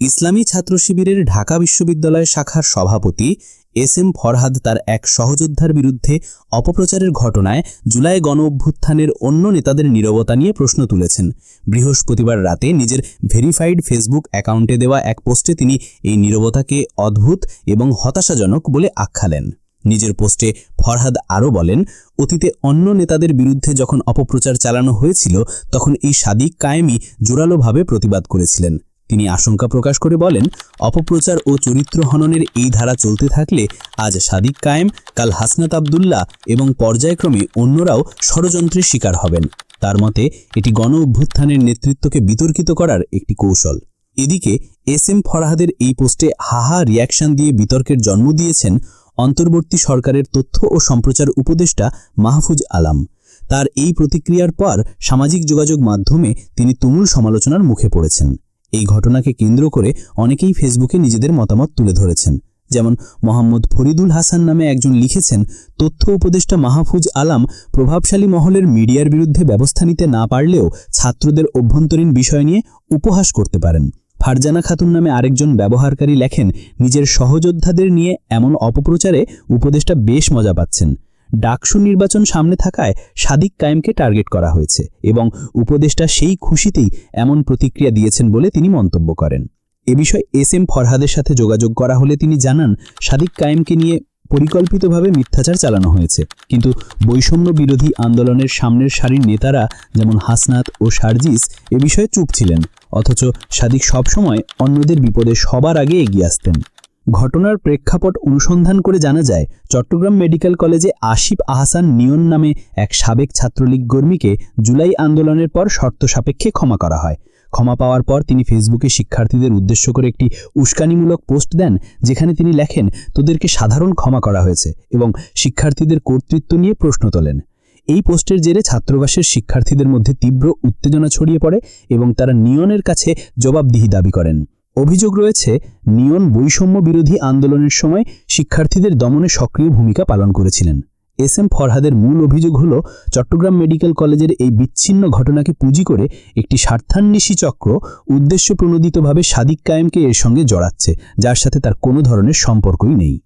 ইসলামী ছাত্র শিবিরের ঢাকা বিশ্ববিদ্যালয় শাখার সভাপতি এস এম ফরহাদ তার এক সহযোদ্ধার বিরুদ্ধে অপপ্রচারের ঘটনায় জুলাই গণ অভ্যুত্থানের অন্য নেতাদের নীরবতা নিয়ে প্রশ্ন তুলেছেন। বৃহস্পতিবার রাতে নিজের ভেরিফাইড ফেসবুক অ্যাকাউন্টে দেওয়া এক পোস্টে তিনি এই নীরবতাকে অদ্ভুত এবং হতাশাজনক বলে আখ্যা আখ্যালেন নিজের পোস্টে ফরহাদ আরও বলেন, অতীতে অন্য নেতাদের বিরুদ্ধে যখন অপপ্রচার চালানো হয়েছিল, তখন এই সাদিক কায়েমি জোরালোভাবে প্রতিবাদ করেছিলেন। তিনি আশঙ্কা প্রকাশ করে বলেন, অপপ্রচার ও চরিত্র হননের এই ধারা চলতে থাকলে আজ সাদিক কায়েম, কাল হাসনাত আবদুল্লাহ এবং পর্যায়ক্রমে অন্যরাও ষড়যন্ত্রের শিকার হবেন। তার মতে, এটি গণ অভ্যুত্থানের নেতৃত্বকে বিতর্কিত করার একটি কৌশল। এদিকে, এস এম ফরাহাদের এই পোস্টে হাহা রিয়াকশন দিয়ে বিতর্কের জন্ম দিয়েছেন অন্তর্বর্তী সরকারের তথ্য ও সম্প্রচার উপদেষ্টা মাহফুজ আলাম। তার এই প্রতিক্রিয়ার পর সামাজিক যোগাযোগ মাধ্যমে তিনি তুমুল সমালোচনার মুখে পড়েছেন। এই ঘটনাকে কেন্দ্র করে অনেকেই ফেসবুকে নিজেদের মতামত তুলে ধরেছেন। যেমন মোহাম্মদ ফরিদুল হাসান নামে একজন লিখেছেন, তথ্য উপদেষ্টা মাহফুজ আলাম প্রভাবশালী মহলের মিডিয়ার বিরুদ্ধে ব্যবস্থা নিতে না পারলেও ছাত্রদের অভ্যন্তরীণ বিষয় নিয়ে উপহাস করতে পারেন। ফারজানা খাতুন নামে আরেকজন ব্যবহারকারী লেখেন, নিজের সহযোদ্ধাদের নিয়ে এমন অপপ্রচারে উপদেষ্টা বেশ মজা পাচ্ছেন। ডাকসু নির্বাচন সামনে থাকায় সাদিক কায়েমকে টার্গেট করা হয়েছে এবং উপদেষ্টা সেই খুশিতেই এমন প্রতিক্রিয়া দিয়েছেন বলে তিনি মন্তব্য করেন। এ বিষয়ে এস এম ফরহাদের সাথে যোগাযোগ করা হলে তিনি জানান, সাদিক কায়েমকে নিয়ে পরিকল্পিতভাবে মিথ্যাচার চালানো হয়েছে, কিন্তু বৈষম্য বিরোধী আন্দোলনের সামনের সারির নেতারা যেমন হাসনাত ও সার্জিস এ বিষয়ে চুপ ছিলেন, অথচ সাদিক সবসময় অন্যদের বিপদে সবার আগে এগিয়ে আসতেন। ঘটনার প্রেক্ষাপট অনুসন্ধান করে জানা যায়, চট্টগ্রাম মেডিকেল কলেজে আসিফ আহসান নিয়ন নামে এক সাবেক ছাত্রলীগ কর্মীকে জুলাই আন্দোলনের পর শর্ত সাপেক্ষে ক্ষমা করা হয়। ক্ষমা পাওয়ার পর তিনি ফেসবুকে শিক্ষার্থীদের উদ্দেশ্য করে একটি উস্কানিমূলক পোস্ট দেন, যেখানে তিনি লেখেন, তোদেরকে সাধারণ ক্ষমা করা হয়েছে এবং শিক্ষার্থীদের কর্তৃত্ব নিয়ে প্রশ্ন তোলেন। এই পোস্টের জেরে ছাত্রাবাসের শিক্ষার্থীদের মধ্যে তীব্র উত্তেজনা ছড়িয়ে পড়ে এবং তারা নিয়নের কাছে জবাবদিহি দাবি করেন। অভিযোগ রয়েছে নিয়ন বৈষম্য বিরোধী আন্দোলনের সময় শিক্ষার্থীদের দমনে সক্রিয় ভূমিকা পালন করেছিলেন। এস এম ফরহাদের মূল অভিযোগ হল, চট্টগ্রাম মেডিকেল কলেজের এই বিচ্ছিন্ন ঘটনাকে পুঁজি করে একটি স্বার্থান্বেষী চক্র উদ্দেশ্য প্রণোদিতভাবে সাদিক কায়েমকে এর সঙ্গে জড়াচ্ছে, যার সাথে তার কোনো ধরনের সম্পর্কই নেই।